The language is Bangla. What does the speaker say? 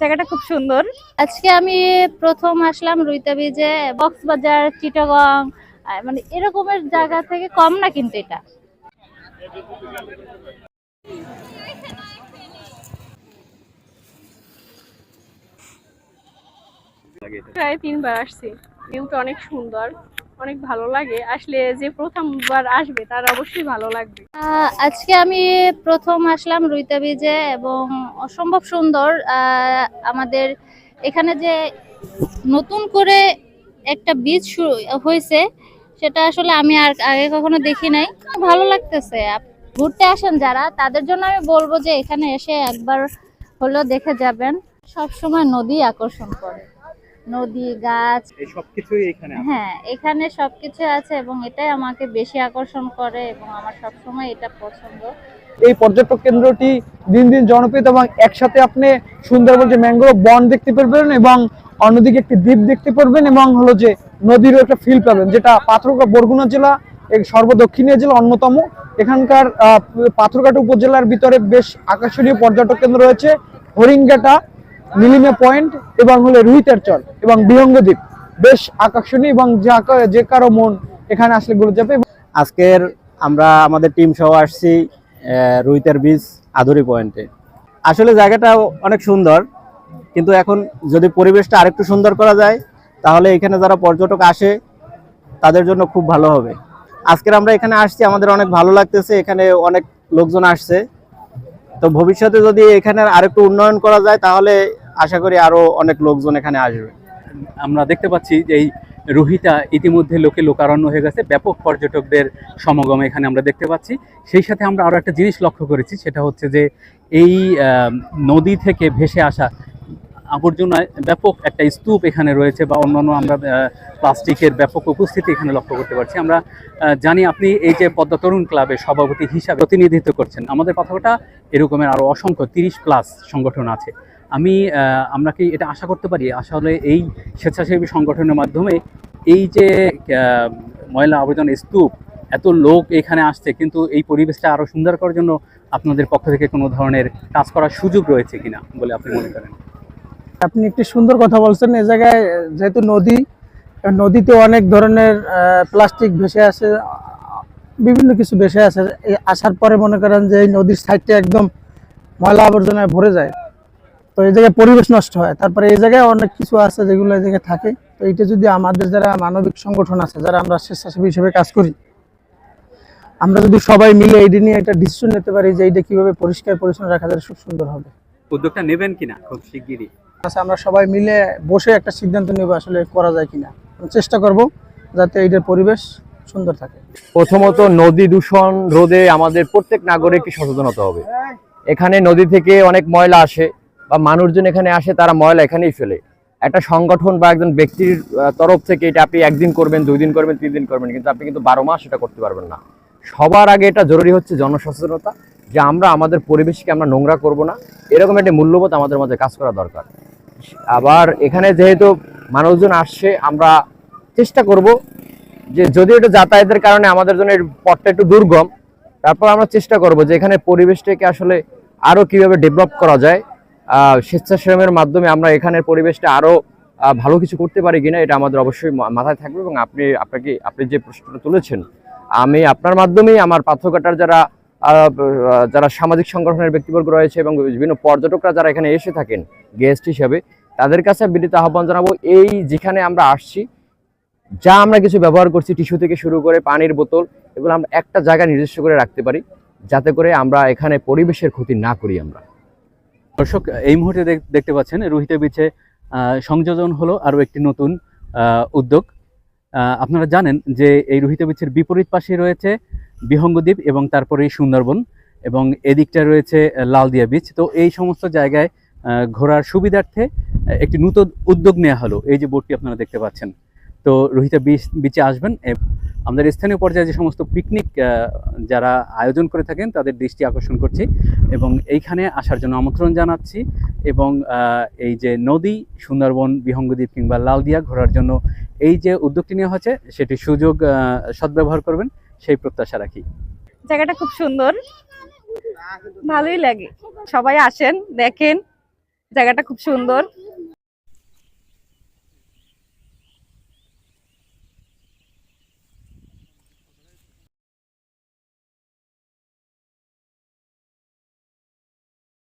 জায়গাটা খুব সুন্দর। আজকে আমি প্রথম আসলাম রুইতা বিজে কক্সবাজার চিটাগং মানে এরকমের জায়গা থেকে কম না কিন্তু এটা। প্রায় তিনবার আসছি। ভিউটা অনেক সুন্দর। অনেক ভালো লাগে। আসলে যে প্রথমবার আসবে, তার অবশ্যই ভালো লাগবে। আজকে আমি প্রথম আসলাম রুইতা বিজে এবং অসম্ভব সুন্দর। আমাদের এখানে যে নতুন করে একটা বীজ হয়েছে, সেটা আসলে আমি আর আগে কখনো দেখি নাই। ভালো লাগতেছে। ঘুরতে আসেন যারা, তাদের জন্য আমি বলব যে এখানে এসে একবার হলেও দেখে যাবেন। সব সময় নদী আকর্ষণ করে। নদী গাছ। এই সবকিছুই এখানে হ্যাঁ এখানে সবকিছু আছে এবং এটাই আমাকে বেশি আকর্ষণ করে এবং আমার সবসময় এটা পছন্দ। এই পর্যটক কেন্দ্রটি দিন দিন জনপ্রিয় এবং একসাথে আপনি সুন্দরবন যে ম্যাঙ্গ্রোভ বন দেখতে পারবেন এবং অন্যদিকে একটি দ্বীপ দেখতে পারবেন এবং হলো যে নদীরও একটা ফিল পাবেন যেটা পাথরঘাটা বরগুনা জেলা সর্বদক্ষিণীয় জেলা অন্যতম। এখানকার আহ, পাথরঘাটা উপজেলার ভিতরে বেশ আকর্ষণীয় পর্যটক কেন্দ্র রয়েছে হরিঙ্গাটা নীলিমা পয়েন্ট এবং হলো রুহিতের চর এবং বিহঙ্গ দ্বীপ বেশ আকর্ষণীয় এবং যা কারও মন এখানে আসলে ঘুরে যাবে। আজকের আমরা আমাদের টিম সহ আসছি আহ, রুইতের বীজ আদুরি পয়েন্টে। আসলে জায়গাটা অনেক সুন্দর কিন্তু এখন যদি পরিবেশটা আরেকটু সুন্দর করা যায় তাহলে এখানে যারা পর্যটক আসে তাদের জন্য খুব ভালো হবে। আজকের আমরা এখানে আসছি আমাদের অনেক ভালো লাগতেছে এখানে অনেক লোকজন আসছে। তো ভবিষ্যতে যদি এখানে আরেকটু উন্নয়ন করা যায়, তাহলে আশা করি আরও অনেক লোকজন এখানে আসবে। আমরা দেখতে পাচ্ছি যে এই রোহিতা ইতিমধ্যে লোকে লোকারণ্য হয়ে গেছে। ব্যাপক পর্যটকদের সমাগম এখানে আমরা দেখতে পাচ্ছি। সেই সাথে আমরা আরও একটা জিনিস লক্ষ্য করেছি, সেটা হচ্ছে যে এই নদী থেকে ভেসে আসা আবর্জনায় ব্যাপক একটা স্তূপ এখানে রয়েছে বা অন্যান্য আমরা প্লাস্টিকের ব্যাপক উপস্থিতি এখানে লক্ষ্য করতে পারছি। আমরা জানি আপনি এই যে পদ্মা তরুণ ক্লাবের সভাপতি হিসাবে প্রতিনিধিত্ব করছেন। আমাদের কথাটা এরকমের আরও অসংখ্য, তিরিশ প্লাস সংগঠন আছে। আমি আমরা কি এটা আশা করতে পারি? আসলে এই স্বেচ্ছাসেবী সংগঠনের মাধ্যমে এই যে ময়লা আবর্জনা স্তূপ, এত লোক এখানে আসছে, কিন্তু এই পরিবেশটা আরও সুন্দর করার জন্য আপনাদের পক্ষ থেকে কোনো ধরনের কাজ করার সুযোগ রয়েছে কিনা বলে আপনি মনে করেন? আপনি একটি সুন্দর কথা বলছেন, এ জায়গায় যেহেতু নদী, নদীতে অনেক ধরনের প্লাস্টিক ভেসে আছে বিভিন্ন কিছু ভেসে আছে আসার পরে মনে করেন যে এই নদীর সাইডটা একদম ময়লা আবর্জনায় ভরে যায়। তো এই জায়গায় পরিবেশ নষ্ট হয়। তারপরে এই জায়গায় অনেক কিছু আছে যেগুলো এই জায়গায় থাকে। তো এটা যদি আমাদের যারা মানবিক সংগঠন আছে, যারা আমরা স্বেচ্ছাসেবী হিসেবে কাজ করি, আমরা যদি সবাই মিলে এইটা নিয়ে একটা ডিসিশন নিতে পারি যে এইটা কীভাবে পরিষ্কার পরিচ্ছন্ন রাখা যায় খুব সুন্দর হবে। উদ্যোগটা নেবেন কিনা? খুব শিগগিরই। আচ্ছা আমরা সবাই মিলে বসে একটা সিদ্ধান্ত নেব আসলে করা যায় কিনা। চেষ্টা করব যাতে এইটার পরিবেশ সুন্দর থাকে। প্রথমত নদী দূষণ রোধে আমাদের প্রত্যেক নাগরিককে সচেতন হতে হবে। এখানে নদী থেকে অনেক ময়লা আসে বা মানুষজন এখানে আসে, তারা ময়লা এখানেই ফেলে। একটা সংগঠন বা একজন ব্যক্তির তরফ থেকে এটা আপনি একদিন করবেন, দুই দিন করবেন, তিন দিন করবেন, কিন্তু আপনি কিন্তু বারো মাস এটা করতে পারবেন না। সবার আগে এটা জরুরি হচ্ছে জনসচেতনতা, যে আমরা আমাদের পরিবেশকে আমরা নোংরা করব না। এরকম একটা মূল্যবোধ আমাদের মধ্যে কাজ করা দরকার। আবার এখানে যেহেতু মানুষজন আসছে আমরা চেষ্টা করব যে যদি এটা যাতায়াতের কারণে আমাদের জন্য পথটা একটু দুর্গম তারপর আমরা চেষ্টা করব যে এখানে পরিবেশটাকে আসলে আরও কীভাবে ডেভেলপ করা যায়। স্বেচ্ছাসেবীর মাধ্যমে আমরা এখানের পরিবেশটা আরও ভালো কিছু করতে পারি কিনা এটা আমাদের অবশ্যই মাথায় থাকবে এবং আপনি আপনাকে আপনি যে প্রশ্নটা তুলেছেন আমি আপনার মাধ্যমেই আমার পাথরঘাটার যারা আহ, ব- যারা সামাজিক সংগঠনের ব্যক্তিবর্গ রয়েছে এবং বিভিন্ন পর্যটকরা যারা এখানে এসে থাকেন গেস্ট হিসাবে, তাদের কাছে বিনীত আহ্বান জানাব, এই যেখানে আমরা আসছি, যা আমরা কিছু ব্যবহার করছি, টিস্যু থেকে শুরু করে পানির বোতল, এগুলো আমরা একটা জায়গায় নির্দিষ্ট করে রাখতে পারি, যাতে করে আমরা এখানে পরিবেশের ক্ষতি না করি আমরা। দর্শক, এই মুহূর্তে দেখতে পাচ্ছেন, রোহিতে বিচে সংযোজন হলো আরও একটি নতুন উদ্যোগ। আপনারা জানেন যে এই রোহিত বিচের বিপরীত পাশে রয়েছে বিহঙ্গদ্বীপ এবং তারপরেই সুন্দরবন এবং এদিকটা রয়েছে লালদিয়া বিচ তো এই সমস্ত জায়গায় ঘোরার সুবিধার্থে একটি নতুন উদ্যোগ নেওয়া হলো। এই যে বোটটি আপনারা দেখতে পাচ্ছেন। তো রোহিতা বিচ বিচে আসবেন। আমাদের স্থানীয় পর্যায়ে যে সমস্ত পিকনিক যারা আয়োজন করে থাকেন, তাদের দৃষ্টি আকর্ষণ করছি এবং এইখানে আসার জন্য আমন্ত্রণ জানাচ্ছি এবং এই যে নদী, সুন্দরবন, বিহঙ্গদ্বীপ কিংবা লালদিয়া ঘোরার জন্য এই যে উদ্যোগটি নেওয়া হচ্ছে সেটি সুযোগ সদ্ব্যবহার করবেন। সেই প্রত্যাশা রাখি। জায়গাটা খুব সুন্দর। ভালোই লাগে। সবাই আসেন দেখেন। জায়গাটা খুব সুন্দর।